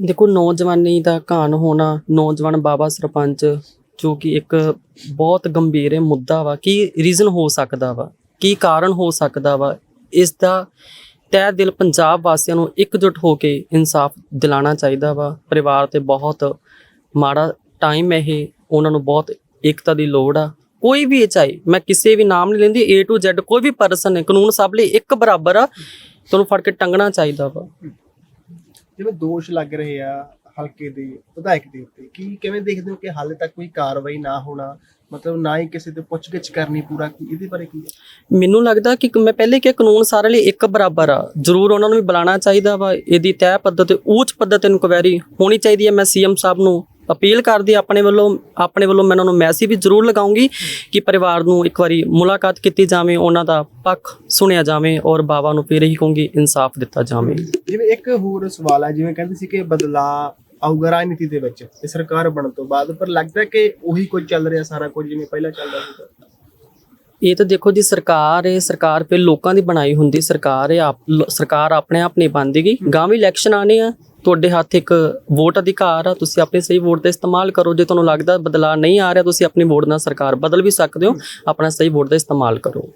ਦੇਖੋ, ਨੌਜਵਾਨੀ ਦਾ ਘਾਣ ਹੋਣਾ, ਨੌਜਵਾਨ ਬਾਬਾ ਸਰਪੰਚ, ਜੋ ਕਿ ਇੱਕ ਬਹੁਤ ਗੰਭੀਰ ਮੁੱਦਾ ਵਾ, ਕੀ ਰੀਜ਼ਨ ਹੋ ਸਕਦਾ ਵਾ? ਕੀ ਕਾਰਨ ਹੋ ਸਕਦਾ ਵਾ? ਇਸ ਦਾ ਤਹਿ ਦਿਲ ਪੰਜਾਬ ਵਾਸੀਆਂ ਨੂੰ ਇਕਜੁੱਟ ਹੋ ਕੇ ਇਨਸਾਫ ਦਿਲਾਣਾ ਚਾਹੀਦਾ ਵਾ। ਪਰਿਵਾਰ ਤੇ ਬਹੁਤ ਮਾੜਾ ਟਾਈਮ ਹੈ ਇਹ, ਉਹਨਾਂ ਨੂੰ ਬਹੁਤ ਏਕਤਾ ਦੀ ਲੋੜ ਆ। ਕੋਈ ਵੀ ਇਹ ਚਾਹੇ, ਮੈਂ ਕਿਸੇ ਵੀ ਨਾਮ ਨਹੀਂ ਲੈਂਦੀ, A to Z ਕੋਈ ਵੀ ਪਰਸਨ ਹੈ, ਕਾਨੂੰਨ ਸਭ ਲਈ ਇੱਕ ਬਰਾਬਰ ਆ, ਤੁਹਾਨੂੰ ਫੜ ਕੇ ਟੰਗਣਾ ਚਾਹੀਦਾ ਵਾ। ਜਿਵੇਂ ਦੋਸ਼ ਲੱਗ ਰਹੇ ਆ ਹਲਕੇ ਦੇ, ਵਿਧਾਇਕ ਦੇ ਉੱਤੇ, ਕੀ ਕਿਵੇਂ ਦੇਖਦੇ ਹੋ ਕਿ ਹਾਲੇ ਤੱਕ ਕੋਈ ਕਾਰਵਾਈ ਨਾ ਹੋਣਾ? ਮਤਲਬ ਨਾ ਹੀ ਕਿਸੇ ਤੇ ਪੁੱਛਗਿੱਛ ਕਰਨੀ ਪੂਰਾ, ਕੀ ਇਹਦੇ ਬਾਰੇ ਕੀ ਹੈ? ਮੈਨੂੰ ਲੱਗਦਾ ਕਿ ਮੈਂ ਪਹਿਲੇ ਕਿ ਕਾਨੂੰਨ ਸਾਰੇ ਲਈ ਇੱਕ ਬਰਾਬਰ ਆ। ਜ਼ਰੂਰ ਉਹਨਾਂ ਨੂੰ ਵੀ ਬੁਲਾਉਣਾ ਚਾਹੀਦਾ ਵਾ, ਇਹਦੀ ਤੈਅ ਪੱਧਰ ਤੇ ਉੱਚ ਪੱਧਰ ਤੇ ਇਨਕੁਆਇਰੀ ਹੋਣੀ ਚਾਹੀਦੀ ਹੈ। ਮੈਂ ਸੀਐਮ ਸਾਹਿਬ ਨੂੰ ਅਪੀਲ ਕਰਦੀ ਆਪਣੇ ਵੱਲੋਂ ਆਪਣੇ ਵੱਲੋਂ ਮੈਂ ਉਹਨਾਂ ਨੂੰ ਮੈਸੇਜ ਵੀ ਜ਼ਰੂਰ ਲਗਾਉਂਗੀ ਕਿ ਪਰਿਵਾਰ ਨੂੰ ਇੱਕ ਵਾਰੀ ਮੁਲਾਕਾਤ ਕੀਤੀ ਜਾਵੇ ਉਹਨਾਂ ਦਾ ਪੱਖ ਸੁਣਿਆ ਜਾਵੇ ਔਰ ਬਾਬਾ ਨੂੰ ਫਿਰ ਇਹੀ ਕਹੂੰਗੀ ਇਨਸਾਫ ਦਿੱਤਾ ਜਾਵੇ। ਜਿਵੇਂ ਇੱਕ ਹੋਰ ਸਵਾਲ ਹੈ ਜਿਵੇਂ ਕਹਿੰਦੇ ਸੀ ਕਿ ਬਦਲਾ ਆਊਗਾ ਰਾਜਨੀਤੀ ਦੇ ਵਿੱਚ ਇਹ ਸਰਕਾਰ ਬਣਨ ਤੋਂ ਬਾਅਦ ਪਰ ਲੱਗਦਾ ਕਿ ਉਹੀ ਕੁਝ ਚੱਲ ਰਿਹਾ ਸਾਰਾ ਕੁਝ ਜਿਵੇਂ ਪਹਿਲਾਂ ਚੱਲਦਾ ਸੀਗਾ ਇਹ ਤਾਂ ਦੇਖੋ ਜੀ ਸਰਕਾਰ ਹੈ ਸਰਕਾਰ ਫਿਰ ਲੋਕਾਂ ਦੀ ਬਣਾਈ ਹੁੰਦੀ ਸਰਕਾਰ ਹੈ ਆਪ ਸਰਕਾਰ ਆਪਣੇ ਆਪ ਨਹੀਂ ਬਣਦੀਗੀ ਗਾਂ ਵੀ ਇਲੈਕਸ਼ਨ ਆਣੇ ਆ ਤੁਹਾਡੇ ਹੱਥ ਇੱਕ ਵੋਟ ਅਧਿਕਾਰ ਆ, ਤੁਸੀਂ ਆਪਣੀ ਸਹੀ ਵੋਟ ਦਾ ਇਸਤੇਮਾਲ ਕਰੋ। ਜੇ ਤੁਹਾਨੂੰ ਲੱਗਦਾ ਬਦਲਾਅ ਨਹੀਂ ਆ ਰਿਹਾ, ਤੁਸੀਂ ਆਪਣੀ ਵੋਟ ਨਾਲ ਸਰਕਾਰ ਬਦਲ ਵੀ ਸਕਦੇ ਹੋ, ਆਪਣਾ ਸਹੀ ਵੋਟ ਦਾ ਇਸਤੇਮਾਲ ਕਰੋ।